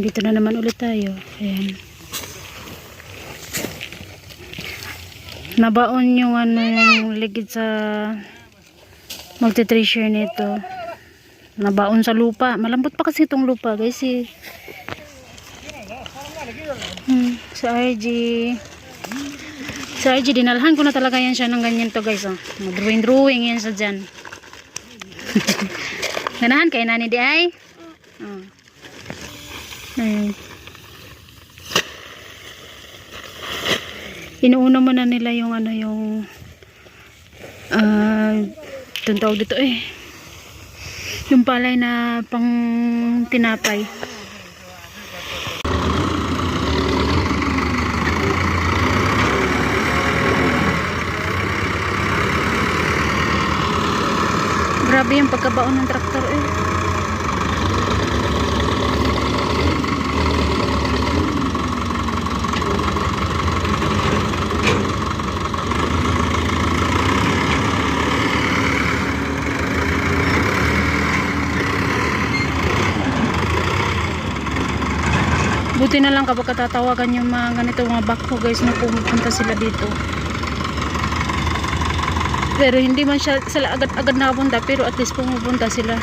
nandito na naman ulit tayo. Ayan. Nabaon yung ano yung ligid sa magti-treasure nito. Nabaon sa lupa. Malambot pa kasi itong lupa guys eh. Hmm, sa RG. Sa RG, dinalhan ko na talaga yan siya ng ganyan to guys. Oh. Mag-drawing-drawing yan sa dyan. Ganahan kay nani di ay? Oh. Ayun. Inuuna mo na nila yung ano yung ah uh, tawag dito eh. Yung palay na pang tinapay. Grabe yung pagkabaon ng traktor eh. Buti na lang kapag katatawagan yung mga ganito mga bakho guys na pumupunta sila dito. Pero hindi man siya sila agad-agad nakapunta pero at least pumupunta sila.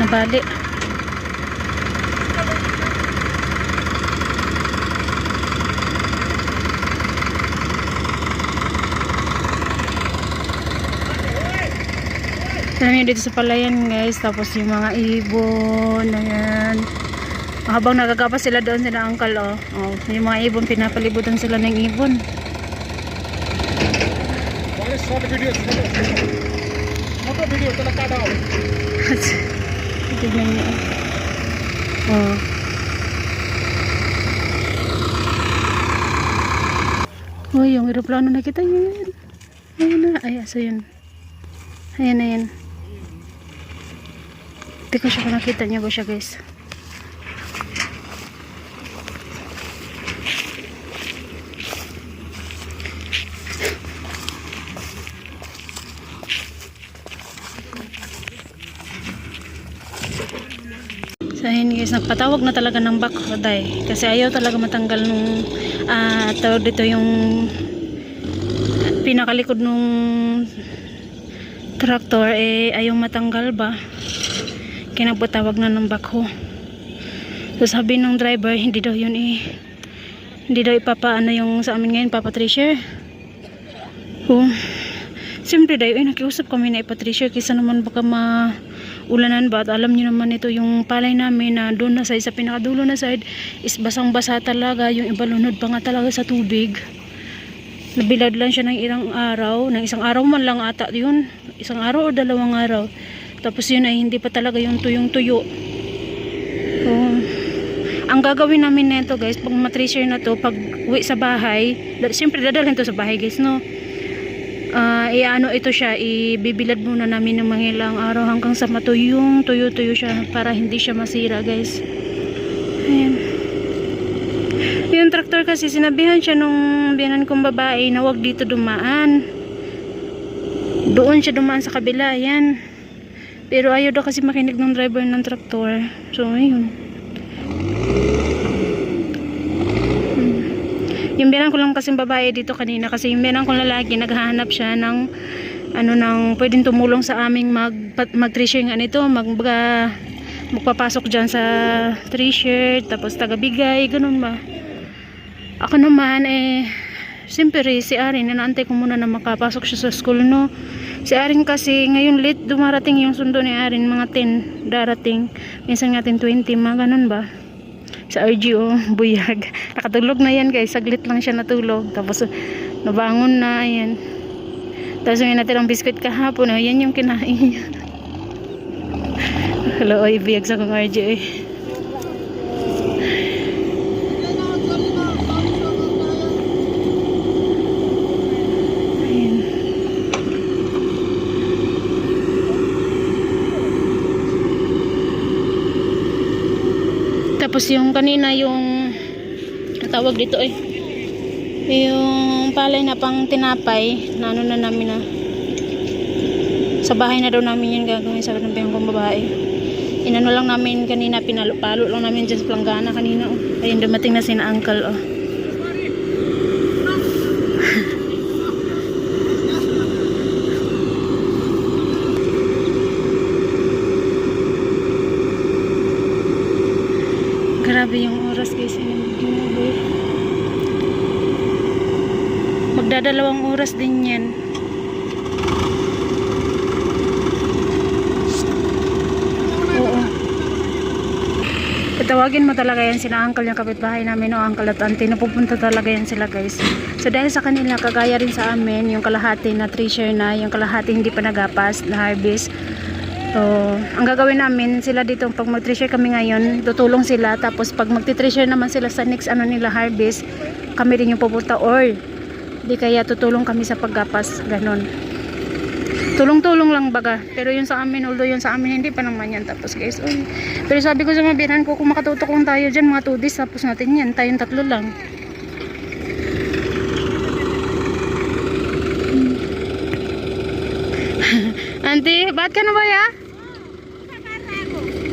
Nabali. Niyo dito sa palayan guys, tapos yung mga ibon, ayan. Habang nagagapa sila doon sila uncle oh. oh. Yung mga ibon, pinapalibutan sila ng ibon. Tignan niyo. Oh. Oh, yung aeroplano nakita niyo yan. Ayun na. Ay, asa yun. Ayan na yan. Hindi ko siya nakita niyo ba siya guys. So ayun guys, nagpatawag na talaga ng backhoday kasi ayaw talaga matanggal nung ah tawag dito yung pinakalikod nung traktor eh ayaw matanggal ba kinagpatawag na ng backhoe so sabi ng driver hindi daw yun eh hindi daw ipapaano yung sa amin ngayon papatricier oh siyempre daw eh nakiusap kami na ipatricier kisa naman baka ma ulanan ba? At alam niyo naman ito yung palay namin na doon na side sa pinakadulo na side is basang basa talaga. Yung iba lunod pa nga talaga sa tubig. Nabilad lang siya ng ilang araw ng isang araw man lang ata yun. Isang araw o dalawang araw tapos yun ay hindi pa talaga yung tuyong tuyo so, ang gagawin namin nito guys pag matracer na to pag uwi sa bahay siyempre dadalhin to sa bahay guys no? Uh, iano ito siya ibibilad muna namin ng mga ilang araw hanggang sa matuyong tuyo tuyo siya para hindi siya masira guys. Ayan. Yung traktor kasi sinabihan siya nung biyanan kong babae na wag dito dumaan. Doon siya dumaan sa kabila yan pero ayaw daw kasi makinig ng driver ng traktor. So ayun. Hmm. yung biyanan ko lang kasing babae dito kanina kasi yung biyanan kong lalaki naghahanap siya ng ano nang pwedeng tumulong sa aming mag mag treasure nito mag baga, magpapasok dyan sa treasure tapos tagabigay ganun ba. Ako naman eh siyempre si Arin nanaantay ko muna na makapasok siya sa school no si Arin kasi ngayon late dumarating yung sundo ni Arin mga 10 darating. Minsan nga 10-20 mga ganun ba? Sa RGO buyag. Nakatulog na yan guys. Saglit lang siya natulog. Tapos nabangon na yan tapos may natirang biskuit kahapon. Oh, yan yung kinain niya. Hello oy biyag sa kong RGO eh. Tapos yung kanina yung tawag dito eh yung palay na pang tinapay, na ano na namin na. Sa bahay na daw namin yun gagawin sa kanabihan kong babae. Inano lang namin kanina, pinalo-palo lang namin dyan sa planggana kanina. Oh. Ayun, dumating na sina uncle. Oh. Grabe yung oras guys. Grabe. Magdadalawang oras din yan. Oo. Patawagin mo talaga yan sila uncle yung kapitbahay namin o uncle at auntie. Napupunta talaga yan sila guys. So dahil sa kanila, kagaya rin sa amin, yung kalahati na treasure na, yung kalahati hindi pa nagapas na harvest. So, ang gagawin namin, sila dito, pag mag-treasure kami ngayon, tutulong sila. Tapos pag mag-treasure naman sila sa next ano nila harvest, kami rin yung pupunta or di kaya tutulong kami sa paggapas, ganon. Tulong-tulong lang baga. Pero yun sa amin, although yun sa amin, hindi pa naman yan. Tapos guys, uy. Pero sabi ko sa mga binan ko, kung makatutok lang tayo dyan, mga 2 days, tapos natin yan. Tayong tatlo lang. Aunty बात गर्नुभयो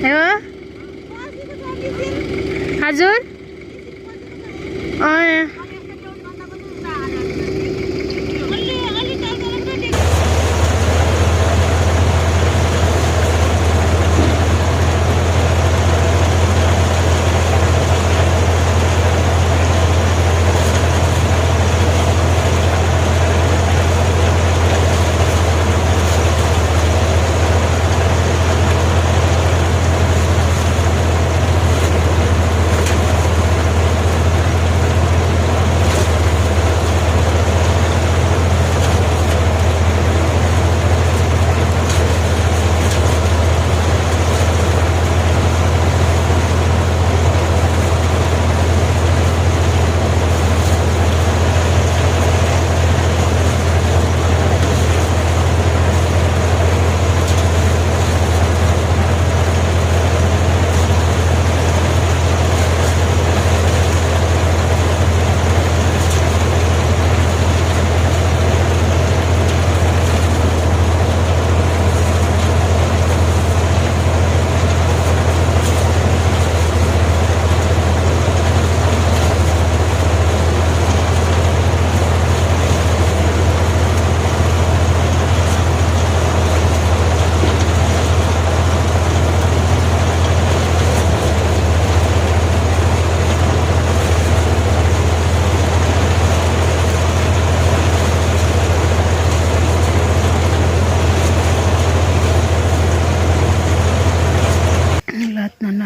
हो हजुर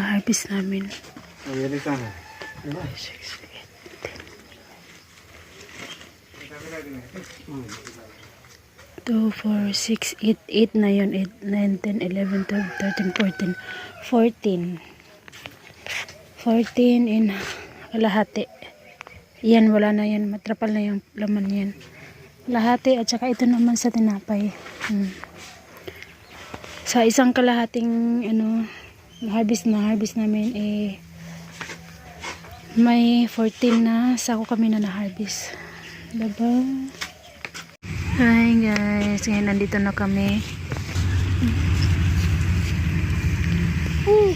lahat na na-harvest namin. Ayan sana. 2, 4, 6, 8, 8 na yun. 8, 9, 10, 11, 12, 13, 14. 14. 14 in kalahati. Yan, wala na yan. Matrapal na yung laman yan. Kalahati at saka ito naman sa tinapay. Hmm. Sa isang kalahating ano, harvest na harvest namin eh may 14 na sako kami na na-harvest. Diba? Hi guys, ngayon nandito na kami.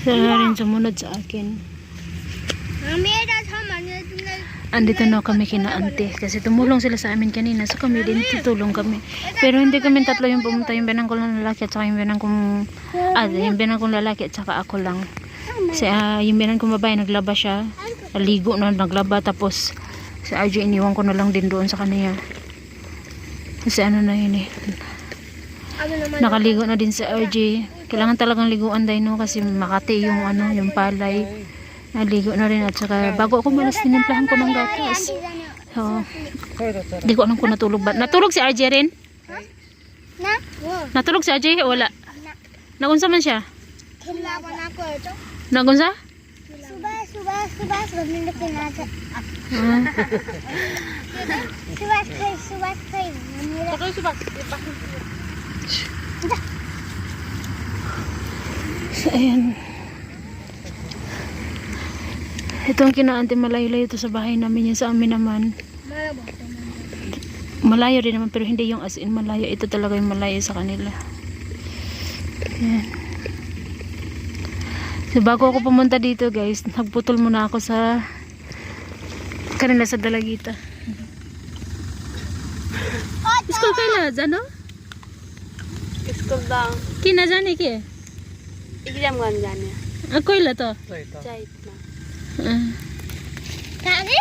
Sila rin sumunod sa akin. Andito na kami kina ante kasi tumulong sila sa amin kanina so kami din tutulong kami. Pero hindi kami tatlo yung pumunta yung binang ko lang lalaki at saka yung binang kong ah, yung binang kong lalaki at saka ako lang. Kasi ah, yung binang kong babae naglaba siya. Ligo na naglaba tapos si RJ iniwan ko na lang din doon sa kanya. Kasi ano na yun eh. Nakaligo na din sa RJ. Kailangan talagang liguan dahil no kasi makati yung ano, yung palay. Naligo na rin at saka bago ako malas tinimplahan ko ng gatas. So, di ko alam kung natulog ba. Natulog si RJ rin? Na? Natulog si RJ? Wala. Nagunsa man siya? Nagunsa? Subah, subah, subah, subah minit na natin. Ah. Subah, kay, subah, kay. Subah. So, ayan. Itong kinaante malayo-layo to sa bahay namin. Yan sa amin naman. Malayo rin naman pero hindi yung as in malayo. Ito talaga yung malayo sa kanila. Yan. So bago ako pumunta dito guys, nagputol muna ako sa kanila sa Dalagita. School kaila, ano? School daw. Kina jani ke? Exam gan jani. Ako ah, ila to? Chait. Tani?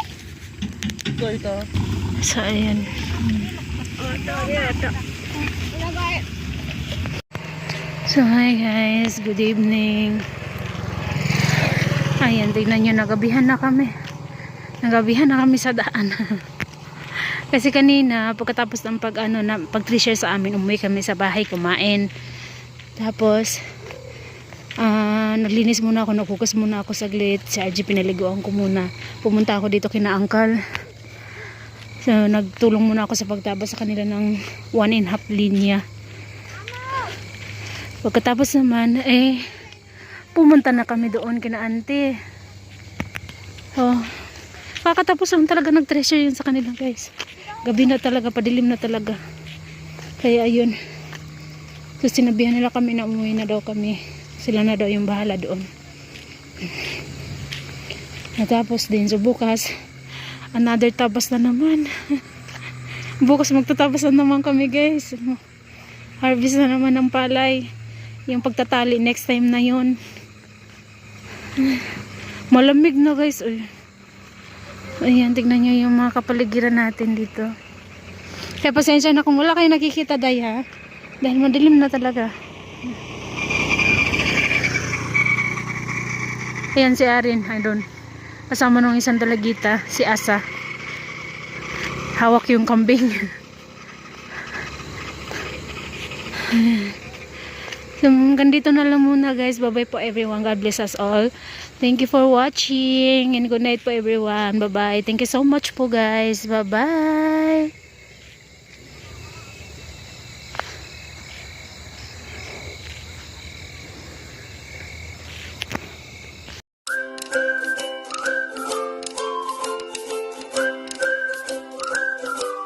Gold to. So, ayan. So, hi guys. Good evening. Ayan, tingnan nyo. Nagabihan na kami. Nagabihan na kami sa daan. Kasi kanina, pagkatapos ng pag, ano, na, pag 3 sa amin, umuwi kami sa bahay kumain. Tapos, naglinis muna ako, naghugas muna ako saglit. Si RG pinaliguan ko muna. Pumunta ako dito kina Uncle. So, nagtulong muna ako sa pagtabas sa kanila ng one and half linya. Pagkatapos naman, eh, pumunta na kami doon kina auntie. Oh, kakatapos lang talaga nag-treasure yun sa kanila guys. Gabi na talaga, padilim na talaga. Kaya ayun. So sinabihan nila kami na umuwi na daw kami. Sila na daw yung bahala doon. Natapos din. So bukas, another tabas na naman. bukas magtatabas na naman kami guys. Harvest na naman ng palay. Yung pagtatali next time na yon. Malamig na guys. Uy. Ayan, tignan nyo yung mga kapaligiran natin dito. Kaya pasensya na kung wala kayo nakikita day ha. Dahil madilim na talaga. Ayan si Arin, ayun. Kasama nung isang dalagita, si Asa. Hawak yung kambing. So, hanggang dito na lang muna guys. Bye-bye po everyone. God bless us all. Thank you for watching and good night po everyone. Bye-bye. Thank you so much po guys. Bye-bye.